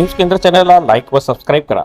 News केंद्र चॅनलला like व सबस्क्राईब करा.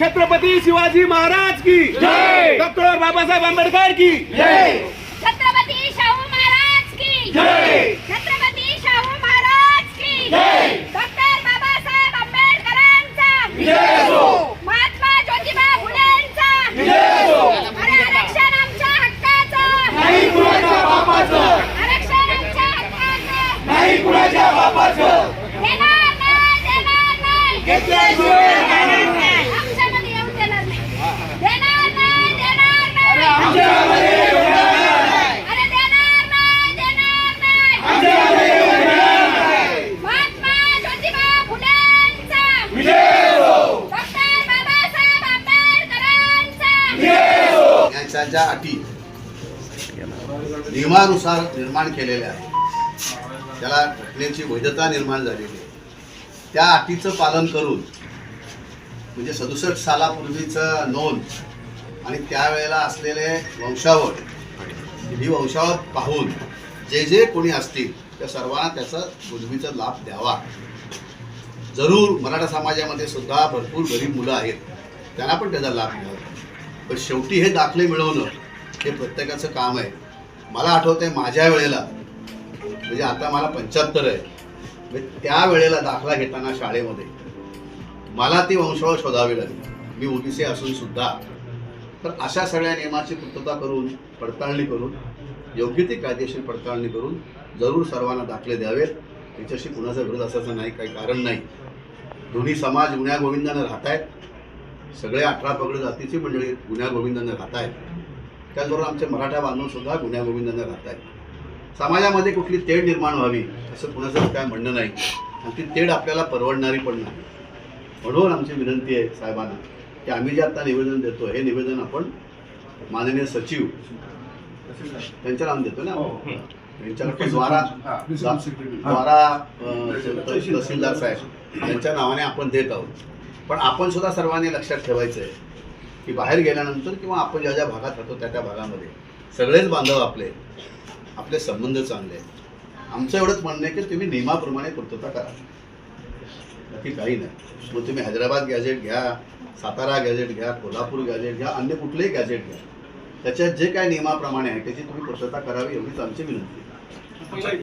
छत्रपती शिवाजी महाराज की जय! डॉक्टर बाबासाहेब आंबेडकर की. जय! छत्रपती शाहू महाराज की जय छत्रपती शाहू महाराज की जय डॉक्टर बाबासाहेब आंबेडकरांचा जय हो महात्मा ज्योतिबा फुलेंचा जय हो अरे आरक्षण आमच्या हक्काचं नाही कुणाच्या बापाचं आरक्षण आमच्या हक्काचं नाही कुणाच्या बापाचं देणार नाही देणार नाही घेतल्याशिवाय राहणार नाही. आमच्यामध्ये येऊन देणार नाही देणार नाही देणार नाही आमच्यामध्ये येणार नाही. अरे देणार नाही देणार नाही आमच्यामध्ये येणार नाही. महात्मा ज्योतिबा फुलेंचा विजय हो डॉक्टर बाबासाहेब आंबेडकरांचा विजय त्याच्या अटी नियमानुसार निर्माण केलेल्या आहेत. त्याला घटनेची वैधता निर्माण झालेली आहे. त्या अटीचं पालन करून म्हणजे सदुसष्ट सालापूर्वीचं नोंद आणि त्यावेळेला असलेले वंशावळ ही वंशावळ पाहून जे जे कोणी असतील त्या सर्वांना त्याचा उजवीचा लाभ द्यावा. जरूर मराठा समाजामध्ये सुद्धा भरपूर गरीब मुलं आहेत त्यांना पण त्याचा लाभ मिळावा. पण शेवटी हे दाखले मिळवणं हे प्रत्येकाचं काम आहे. मला आठवतंय माझ्या वेळेला म्हणजे आता मला पंच्याहत्तर आहे म्हणजे त्या वेळेला दाखला घेताना शाळेमध्ये मला ती वंशावळ शोधावी लागली. मी ओबीसी असून सुद्धा. तर अशा सगळ्या नियमाची पूर्तता करून पडताळणी करून योग्य ती कायदेशीर पडताळणी करून जरूर सर्वांना दाखले द्यावेत. याच्याशी कुणाचा विरोध असायचा नाही काही कारण नाही. दोन्ही समाज गुण्यागोविंदानं राहत आहेत सगळे अठरा पगड जातीची मंडळी गुन्ह्या गोविंदानं राहत आहेत त्याचबरोबर आमचे मराठा बांधव सुद्धा गुन्ह्या गोविंदानं राहत आहेत समाजामध्ये कुठली तेढ निर्माण व्हावी असं कुणाचं काय म्हणणं नाही. आणि ती तेढ आपल्याला परवडणारी पण नाही. म्हणून आमची विनंती आहे साहेबांना की आम्ही जे आता निवेदन देतो हे निवेदन आपण माननीय सचिव त्यांच्या नाम देतो ना? त्यांच्याकडे द्वारा द्वारा तहसीलदार साहेब यांच्या नावाने आपण देत आहोत. पण आपण सुद्धा सर्वांनी लक्षात ठेवायचं आहे की बाहेर गेल्यानंतर किंवा आपण ज्या ज्या भागात राहतो त्या त्या भागामध्ये सगळेच बांधव आपले आपले संबंध चांगले आहेत. आमचं एवढंच म्हणणं आहे की तुम्ही नियमाप्रमाणे पूर्तता करा. बाकी काही नाही. मग तुम्ही हैदराबाद गॅजेट घ्या सातारा गॅजेट घ्या कोल्हापूर गॅजेट घ्या अन्य कुठलेही गॅजेट घ्या. त्याच्यात जे काय नियमाप्रमाणे आहे त्याची तुम्ही पूर्तता करावी एवढीच आमची विनंती आहे.